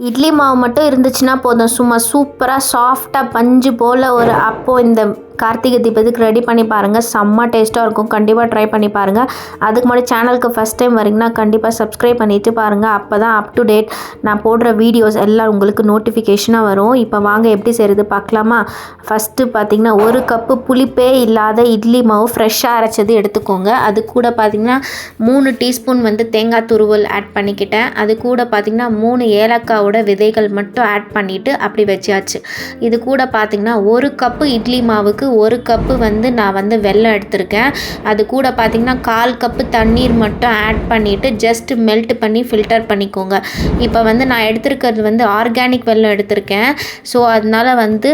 இட்லி மாவு மட்டும் இருந்துச்சுன்னா போதும். சும்மா சூப்பராக சாஃப்டாக பஞ்சு போல் ஒரு அப்போது இந்த கார்த்திகை தீபத்துக்கு ரெடி பண்ணி பாருங்கள் செம்ம டேஸ்ட்டாக இருக்கும். கண்டிப்பாக ட்ரை பண்ணி பாருங்கள் அதுக்கு முன்னாடி சேனலுக்கு ஃபஸ்ட் டைம் வரீங்கன்னா கண்டிப்பாக சப்ஸ்கிரைப் பண்ணிவிட்டு பாருங்கள் அப்போ தான் அப் டு டேட் நான் போடுற வீடியோஸ் எல்லாம் உங்களுக்கு நோட்டிஃபிகேஷனாக வரும். இப்போ வாங்க எப்படி செய்கிறது பார்க்கலாமா? ஃபஸ்ட்டு பார்த்திங்கன்னா ஒரு கப்பு புளிப்பே இல்லாத இட்லி மாவு ஃப்ரெஷ்ஷாக அரைச்சது எடுத்துக்கோங்க. அது கூட பார்த்திங்கன்னா மூணு டீஸ்பூன் வந்து தேங்காய் துருவல் ஆட் பண்ணிக்கிட்டேன். அது கூட பார்த்திங்கன்னா மூணு ஏலக்காவோட விதைகள் மட்டும் ஆட் பண்ணிவிட்டு அப்படி வச்சாச்சு. இது கூட பார்த்திங்கன்னா ஒரு கப்பு இட்லி மாவுக்கு ஒரு கப்பு வந்து நான் வந்து வெல்லம் எடுத்திருக்கேன். அது கூட பார்த்திங்கன்னா கால் கப்பு தண்ணீர் மட்டும் ஆட் பண்ணிவிட்டு ஜஸ்ட் மெல்ட் பண்ணி ஃபில்டர் பண்ணிக்கோங்க. இப்போ வந்து நான் எடுத்திருக்கிறது வந்து ஆர்கானிக் வெல்லம் எடுத்திருக்கேன். ஸோ அதனால் வந்து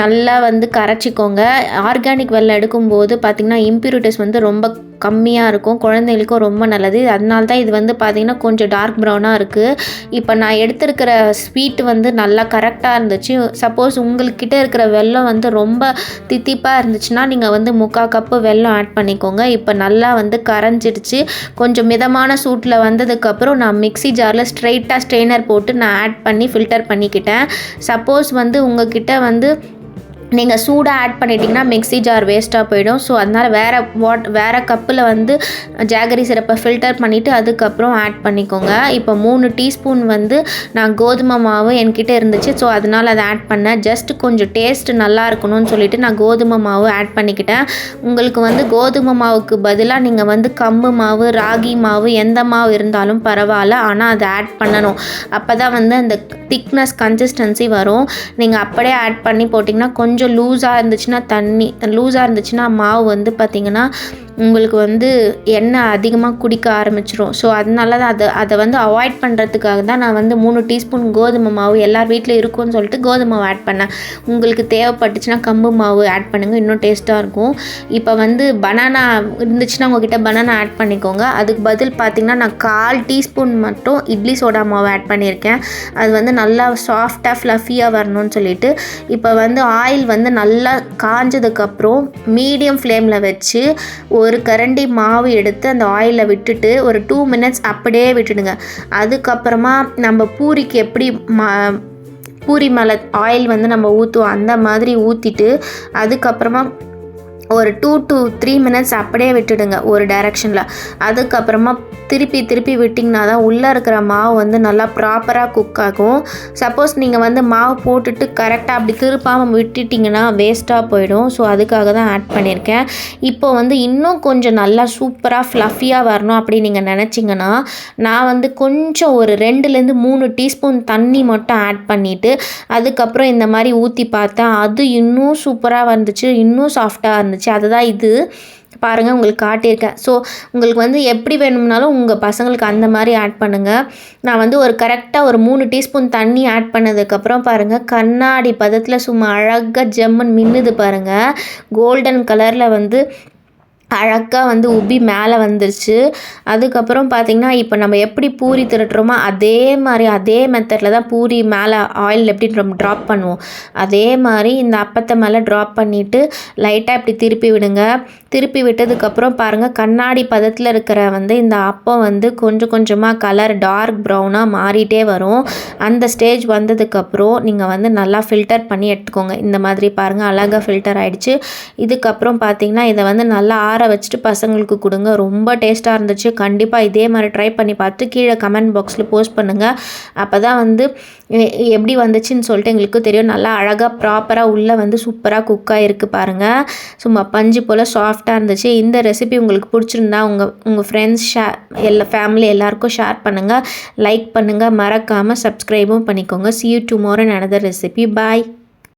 நல்லா வந்து கரைச்சிக்கோங்க. ஆர்கானிக் வெல்லம் எடுக்கும்போது பார்த்திங்கன்னா இம்ப்யூரிட்டிஸ் வந்து ரொம்ப கம்மியாக இருக்கும். குழந்தைகளுக்கும் ரொம்ப நல்லது. அதனால தான் இது வந்து பார்த்திங்கன்னா கொஞ்சம் டார்க் ப்ரௌனாக இருக்குது இப்போ நான் எடுத்திருக்கிற ஸ்வீட் வந்து நல்லா கரெக்டாக இருந்துச்சு. சப்போஸ் உங்கள்கிட்ட இருக்கிற வெல்லம் வந்து ரொம்ப தித்திப்பாக இருந்துச்சுன்னா நீங்கள் வந்து முக்கால் கப்பு வெல்லம் ஆட் பண்ணிக்கோங்க. இப்போ நல்லா வந்து கரைஞ்சிடுச்சு. கொஞ்சம் மிதமான சூட்டில் வந்ததுக்கப்புறம் நான் மிக்ஸி ஜாரில் ஸ்ட்ரைட்டாக ஸ்ட்ரெயினர் போட்டு நான் ஆட் பண்ணி ஃபில்டர் பண்ணிக்கிட்டேன். சப்போஸ் வந்து உங்ககிட்ட வந்து நீங்கள் சூடாக ஆட் பண்ணிட்டீங்கன்னா மிக்ஸி ஜார் வேஸ்ட்டாக போயிடும். ஸோ அதனால் வேறு வாட் வேறு கப்பில் வந்து ஜாகரி சிறப்பை ஃபில்டர் பண்ணிவிட்டு அதுக்கப்புறம் ஆட் பண்ணிக்கோங்க. இப்போ மூணு டீஸ்பூன் வந்து நான் கோதுமை மாவு என்கிட்ட இருந்துச்சு. ஸோ அதனால் அதை ஆட் பண்ணேன். ஜஸ்ட் கொஞ்சம் டேஸ்ட் நல்லா இருக்கணும்னு சொல்லிட்டு நான் கோதுமை மாவு ஆட் பண்ணிக்கிட்டேன். உங்களுக்கு வந்து கோதுமை மாவுக்கு பதிலாக நீங்கள் வந்து கம்பு மாவு ராகி மாவு எந்த மாவு இருந்தாலும் பரவாயில்ல. ஆனால் அதை ஆட் பண்ணணும். அப்போ தான் வந்து அந்த திக்னஸ் கன்சிஸ்டன்சி வரும். நீங்கள் அப்படியே ஆட் பண்ணி போட்டிங்கன்னா கொஞ்சம் கொஞ்சம் லூஸாக இருந்துச்சுன்னா தண்ணி லூஸாக இருந்துச்சுன்னா மாவு வந்து பார்த்திங்கன்னா உங்களுக்கு வந்து எண்ணெய் அதிகமாக குடிக்க ஆரம்பிச்சிரும். ஸோ அதனால தான் அதை அதை வந்து அவாய்ட் பண்ணுறதுக்காக தான் நான் வந்து மூணு டீஸ்பூன் கோதுமை மாவு எல்லார் வீட்டில் இருக்கும்னு சொல்லிட்டு கோதுமை மாவு ஆட் பண்ணேன். உங்களுக்கு தேவைப்பட்டுச்சுன்னா கம்பு மாவு ஆட் பண்ணுங்கள் இன்னும் டேஸ்ட்டாக இருக்கும். இப்போ வந்து பனானா இருந்துச்சுன்னா உங்ககிட்ட பனானா ஆட் பண்ணிக்கோங்க. அதுக்கு பதில் பார்த்திங்கன்னா நான் கால் டீஸ்பூன் மட்டும் இட்லி சோடா மாவு ஆட் பண்ணியிருக்கேன். அது வந்து நல்லா சாஃப்டாக ஃப்ளஃபியாக வரணும்னு சொல்லிட்டு. இப்போ வந்து ஆயில் வந்து நல்லா காஞ்சதுக்கப்புறம் மீடியம் ஃப்ளேமில் வச்சு ஒரு ஒரு கரண்டி மாவு எடுத்து அந்த ஆயிலில் விட்டுட்டு ஒரு டூ மினிட்ஸ் அப்படியே விட்டுடுங்க. அதுக்கப்புறமா நம்ம பூரிக்கு எப்படி மா பூரி மேலே ஆயில் வந்து நம்ம ஊற்றுவோம் அந்த மாதிரி ஊற்றிட்டு அதுக்கப்புறமா ஒரு டூ டு த்ரீ மினிட்ஸ் அப்படியே விட்டுடுங்க ஒரு டைரெக்ஷனில் அதுக்கப்புறமா திருப்பி திருப்பி விட்டிங்கன்னா தான் உள்ளே இருக்கிற மாவு வந்து நல்லா ப்ராப்பராக குக் ஆகும். சப்போஸ் நீங்கள் வந்து மாவு போட்டுட்டு கரெக்டாக அப்படி திருப்பாமல் விட்டுட்டிங்கன்னா வேஸ்ட்டாக போயிடும். ஸோ அதுக்காக தான் ஆட் பண்ணியிருக்கேன். இப்போ வந்து இன்னும் கொஞ்சம் நல்லா சூப்பராக ஃப்ளஃபியாக வரணும் அப்படி நீங்கள் நினச்சிங்கன்னா நான் வந்து கொஞ்சம் ஒரு ரெண்டுலேருந்து மூணு டீஸ்பூன் தண்ணி மட்டும் ஆட் பண்ணிவிட்டு அதுக்கப்புறம் இந்த மாதிரி ஊற்றி பார்த்தேன். அது இன்னும் சூப்பராக வந்துச்சு இன்னும் சாஃப்டாக இருந்துச்சு. இருந்துச்சு. அதுதான் இது. பாருங்கள் உங்களுக்கு காட்டியிருக்கேன். ஸோ உங்களுக்கு வந்து எப்படி வேணும்னாலும் உங்கள் பசங்களுக்கு அந்த மாதிரி ஆட் பண்ணுங்கள் நான் வந்து ஒரு கரெக்டாக ஒரு மூணு டீஸ்பூன் தண்ணி ஆட் பண்ணதுக்கப்புறம் பாருங்கள் கண்ணாடி பதத்தில் சும்மா அழகாக ஜெம்மன் மின்னுது பாருங்கள் கோல்டன் கலரில் வந்து அழகாக வந்து உப்பி மேலே வந்துருச்சு. அதுக்கப்புறம் பார்த்திங்கன்னா இப்போ நம்ம எப்படி பூரி திரட்டுறோமோ அதே மாதிரி அதே மெத்தடில் தான் பூரி மேலே ஆயில் எப்படி நம்ம ட்ராப் பண்ணுவோம். அதே மாதிரி இந்த அப்பத்தை மேலே ட்ராப் பண்ணிவிட்டு லைட்டாக இப்படி திருப்பி விடுங்க. திருப்பி விட்டதுக்கப்புறம் பாருங்கள் கண்ணாடி பதத்தில் இருக்கிற வந்து இந்த அப்பம் வந்து கொஞ்சம் கொஞ்சமாக கலர் டார்க் ப்ரௌனாக மாறிட்டே வரும். அந்த ஸ்டேஜ் வந்ததுக்கப்புறம் நீங்கள் வந்து நல்லா ஃபில்டர் பண்ணி எடுத்துக்கோங்க. இந்த மாதிரி பாருங்கள் அழகாக ஃபில்டர் ஆகிடுச்சு இதுக்கப்புறம் பார்த்திங்கன்னா இதை வந்து நல்லா ஆற வச்சுட்டு பசங்களுக்கு கொடுங்க. ரொம்ப டேஸ்ட்டாக இருந்துச்சு. கண்டிப்பாக இதே மாதிரி ட்ரை பண்ணி பார்த்து கீழே கமெண்ட் பாக்ஸில் போஸ்ட் பண்ணுங்கள் அப்போ தான் வந்து எப்படி வந்துச்சுன்னு சொல்லிட்டு எங்களுக்கு தெரியும். நல்லா அழகாக ப்ராப்பராக உள்ளே வந்து சூப்பராக குக்காக இருக்குது பாருங்கள் சும்மா பஞ்சு போல் சாஃப்டாக இருந்துச்சு. இந்த ரெசிபி உங்களுக்கு பிடிச்சிருந்தா உங்கள் உங்கள் ஃப்ரெண்ட்ஸ் ஷேர் எல்லா ஃபேமிலி எல்லாருக்கும் ஷேர் பண்ணுங்கள் லைக் பண்ணுங்கள் மறக்காமல் சப்ஸ்கிரைபும் பண்ணிக்கோங்க. சி யூ டுமாரோ நடந்த ரெசிபி பாய்